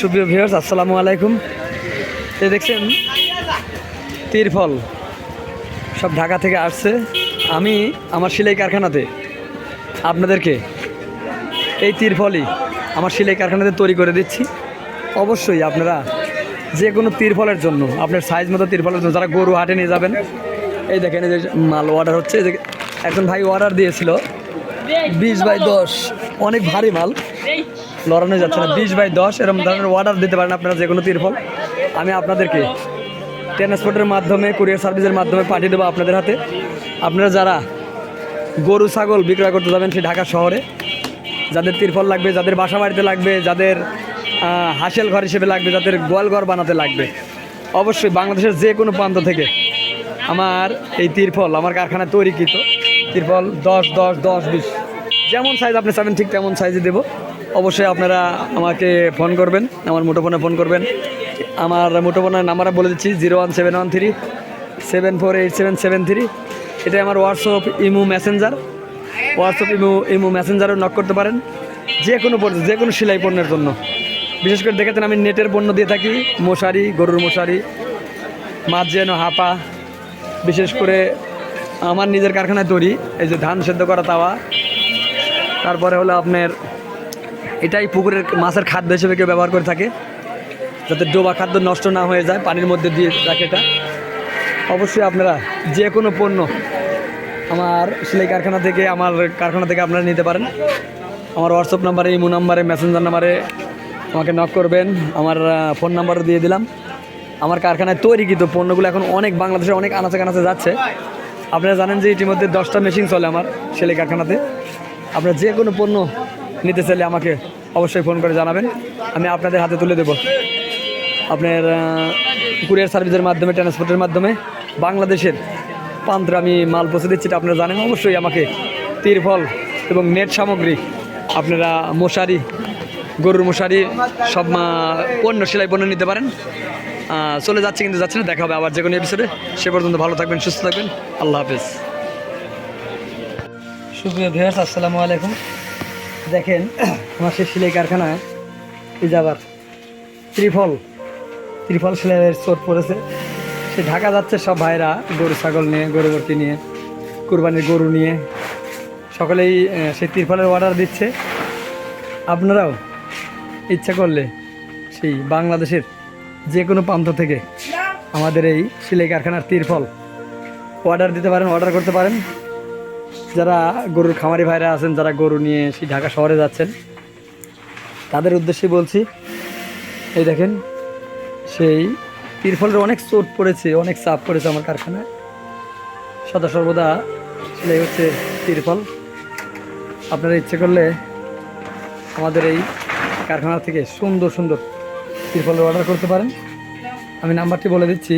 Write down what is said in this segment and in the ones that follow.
সুপ্রিয় ভিউয়ার্স আসসালামু আলাইকুম। এই দেখছেন, তিরফল। সব ঢাকা থেকে আসছে। আমি আমার সেলাই কারখানাতে। আপনাদেরকে এই তিরফলই আমার সেলাই কারখানাতে তৈরি করে দিচ্ছি। অবশ্যই আপনারা যে কোনো তিরফলের জন্য, আপনার সাইজ মতো তিরফলের জন্য, যারা গরু হাটে নিয়ে যাবেন, এই দেখেন, এই যে মাল অর্ডার হচ্ছে, এই একজন ভাই অর্ডার দিয়েছিল, বিশ বাই দশ। অনেক ভারী মাল। লড়ানো যাচ্ছে না। বিশ বাই দশ এরকম ধরনের অর্ডার দিতে পারেন আপনারা যে কোনো তিরফল আমি আপনাদেরকে ট্রান্সপোর্টের মাধ্যমে কুরিয়ার সার্ভিসের মাধ্যমে পাঠিয়ে দেবো আপনাদের হাতে। আপনারা যারা গরু ছাগল বিক্রয় করতে যাবেন সেই ঢাকা শহরে যাদের তিরফল লাগবে যাদের বাসা বাড়িতে লাগবে যাদের হাসেল ঘর হিসেবে লাগবে যাদের গোয়াল ঘর বানাতে লাগবে অবশ্যই বাংলাদেশের যে কোনো প্রান্ত থেকে আমার এই তিরফল আমার কারখানায় তৈরিকৃত তিরফল দশ দশ দশ বিশ যেমন সাইজ আপনি চাবেন ঠিক তেমন সাইজে দেবো। অবশ্যই আপনারা আমাকে ফোন করবেন, আমার মুঠোফোনে ফোন করবেন। আমার মুঠোফোনের নাম্বার বলে দিচ্ছি, zero one seven one three seven four eight seven seven three. এটাই আমার WhatsApp imo Messenger WhatsApp imo imo মেসেঞ্জারও knock করতে পারেন, যে কোনো পণ্য, যে কোনো সেলাই পণ্যের জন্য। বিশেষ করে দেখেছেন আমি নেটের পণ্য দিয়ে থাকি, মশারি, গরুর মশারি, মাছ যেন হাপা। বিশেষ করে আমার নিজের কারখানায় তৈরি, এই যে ধান সেদ্ধ করা তাওয়া। তারপরে হলো আপনার এটাই পুকুরের মাছের খাদ্য হিসেবে কেউ ব্যবহার করে থাকে, যাতে ডোবা খাদ্য নষ্ট না হয়ে যায়, পানির মধ্যে দিয়ে রাখে এটা। অবশ্যই আপনারা যে কোনো পণ্য আমার সেলাই কারখানা থেকে, আমার কারখানা থেকে আপনারা নিতে পারেন। আমার হোয়াটসঅ্যাপ নাম্বারে ইমো নাম্বারে মেসেঞ্জার নাম্বারে আমাকে নক করবেন। আমার ফোন নাম্বারও দিয়ে দিলাম। আমার কারখানায় তৈরিকৃত পণ্যগুলো এখন অনেক বাংলাদেশে অনেক আনাচে কানাচে যাচ্ছে। আপনারা জানেন যে ইতিমধ্যে দশটা মেশিন চলে আমার সেলাই কারখানাতে। আপনারা যে কোনো পণ্য নিতে চাইলে আমাকে অবশ্যই ফোন করে জানাবেন। আমি আপনাদের হাতে তুলে দেব। আপনার কুরিয়ার সার্ভিসের মাধ্যমে, ট্রান্সপোর্টের মাধ্যমে বাংলাদেশের প্রান্তে আমি মাল পৌঁছে দিচ্ছি এটা আপনারা জানেন। অবশ্যই আমাকে তীরফল এবং নেট সামগ্রী, আপনারা মশারি, গরুর মশারি, সব পণ্য, সেলাই পণ্য নিতে পারেন। চলে যাচ্ছে কিন্তু যাচ্ছে না, দেখা হবে আবার যে কোনো এপিসোডে সে পর্যন্ত ভালো থাকবেন, সুস্থ থাকবেন। আল্লাহ হাফেজ। সুপ্রিয় ভিউয়ার্স আসসালামু আলাইকুম। দেখেন, আমার সেই সেলাই কারখানায় এই যে আবার ত্রিফল ত্রিফল সেলাইয়ের চোট পড়েছে। সে ঢাকা যাচ্ছে সব ভাইরা, গরু, ছাগল নিয়ে, গরু ভর্তি নিয়ে, কুরবানির গরু নিয়ে। সকলেই সেই ত্রিফলের অর্ডার দিচ্ছে। আপনারাও ইচ্ছা করলে সেই বাংলাদেশের যে কোনো প্রান্ত থেকে আমাদের এই সেলাই কারখানার ত্রিফল অর্ডার দিতে পারেন অর্ডার করতে পারেন। যারা গরুর খামারি ভাইরা আছেন, যারা গরু নিয়ে সেই ঢাকা শহরে যাচ্ছেন, তাদের উদ্দেশ্যে বলছি, এই দেখেন, সেই তিরফলের অনেক চোট পড়েছে, অনেক চাপ পড়েছে আমার কারখানায়। সদা সর্বদা সেটাই হচ্ছে তিরফল। আপনারা ইচ্ছে করলে আমাদের এই কারখানা থেকে সুন্দর সুন্দর তিরফলের অর্ডার করতে পারেন। আমি নাম্বারটি বলে দিচ্ছি,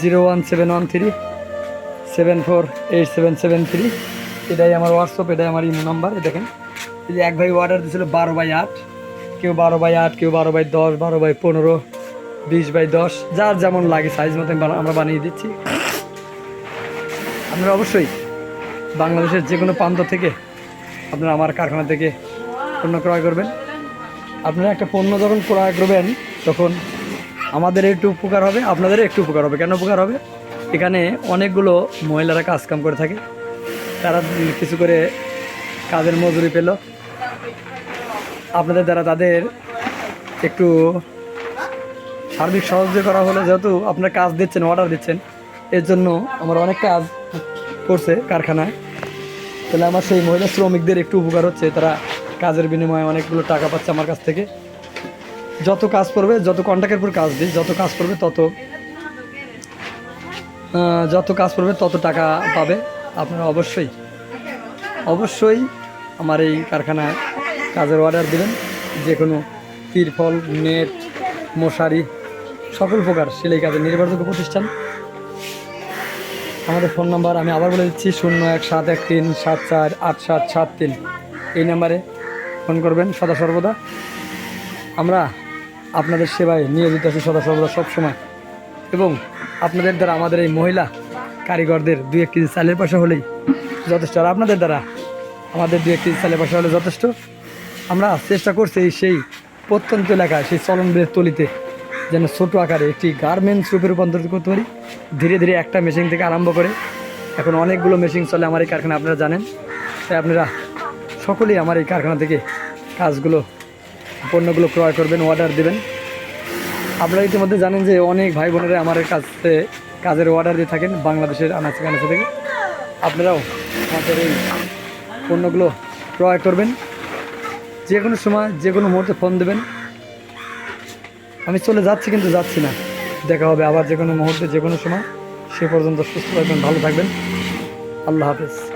zero one seven one three, seven four eight seven seven three. এটাই আমার হোয়াটসঅ্যাপ এটাই আমার ইমো নাম্বার দেখেন। এই যে এক ভাই অর্ডার দিয়েছিল বারো বাই আট। কেউ বারো বাই আট, কেউ বারো বাই দশ, বারো বাই পনেরো, বিশ বাই দশ, যার যেমন লাগে সাইজ মতো আমরা বানিয়ে দিচ্ছি। আপনারা অবশ্যই বাংলাদেশের যে কোনো প্রান্ত থেকে আপনারা আমার কারখানা থেকে পণ্য ক্রয় করবেন। আপনারা একটা পণ্য যখন ক্রয় করবেন, তখন আমাদের একটু উপকার হবে, আপনাদের একটু উপকার হবে। কেন উপকার হবে? এখানে অনেকগুলো মহিলারা কাজকাম করে থাকে। তারা কিছু করে কাজের মজুরি পেল। আপনাদের দ্বারা তাদের একটু সার্বিক সহযোগিতা করা হলে, যেহেতু আপনারা কাজ দিচ্ছেন অর্ডার দিচ্ছেন, এর জন্য আমার অনেক কাজ করছে কারখানায়। তাহলে আমার সেই মহিলা শ্রমিকদের একটু উপকার হচ্ছে, তারা কাজের বিনিময়ে অনেকগুলো টাকা পাচ্ছে আমার কাছ থেকে। যত কাজ করবে, যত কন্ট্যাক্টের উপর কাজ দিই যত কাজ করবে, তত যত কাজ করবে, তত টাকা পাবে। আপনারা অবশ্যই অবশ্যই আমার এই কারখানায় কাজের অর্ডার দিবেন। যে কোনো তিরফল নেট, মশারি, সকল প্রকার সেলাই কাজের নির্ভরযোগ্য প্রতিষ্ঠান। আমাদের ফোন নাম্বার আমি আবার বলে দিচ্ছি, শূন্য এক সাত এক তিন সাত চার আট সাত সাত তিন। এই নাম্বারে ফোন করবেন সদা সর্বদা। আমরা আপনাদের সেবায় নিয়োজিত আছি সদা সর্বদা সবসময়। এবং আপনাদের দ্বারা আমাদের এই মহিলা কারিগরদের দুই এক কেজি চালের পয়সা হলেই যথেষ্ট। আর আপনাদের দ্বারা আমাদের দুই এক কেজি চালের পয়সা হলে যথেষ্ট। আমরা চেষ্টা করছি সেই প্রত্যন্ত এলাকায়, সেই চলনবিলের তলিতে যেন ছোট আকারে একটি গার্মেন্টস রূপে রূপান্তরিত করতে পারি। ধীরে ধীরে একটা মেশিন থেকে আরম্ভ করে এখন অনেকগুলো মেশিন চলে আমার এই কারখানা আপনারা জানেন। তাই আপনারা সকলেই আমার এই কারখানা থেকে কাজগুলো, পণ্যগুলো ক্রয় করবেন, অর্ডার দেবেন। আপনারা ইতিমধ্যে জানেন যে অনেক ভাই বোনেরা আমার কাছে কাজের অর্ডার দিয়ে থাকেন বাংলাদেশের আনাচে কানাচে থেকে। আপনারাও আমাদের এই পণ্যগুলো ক্রয় করবেন। যে কোনো সময়, যে কোনো মুহূর্তে ফোন দেবেন। আমি চলে যাচ্ছি কিন্তু যাচ্ছি না। দেখা হবে আবার যে কোনো মুহূর্তে, যে কোনো সময়। সে পর্যন্ত সুস্থ থাকবেন, ভালো থাকবেন। আল্লাহ হাফেজ।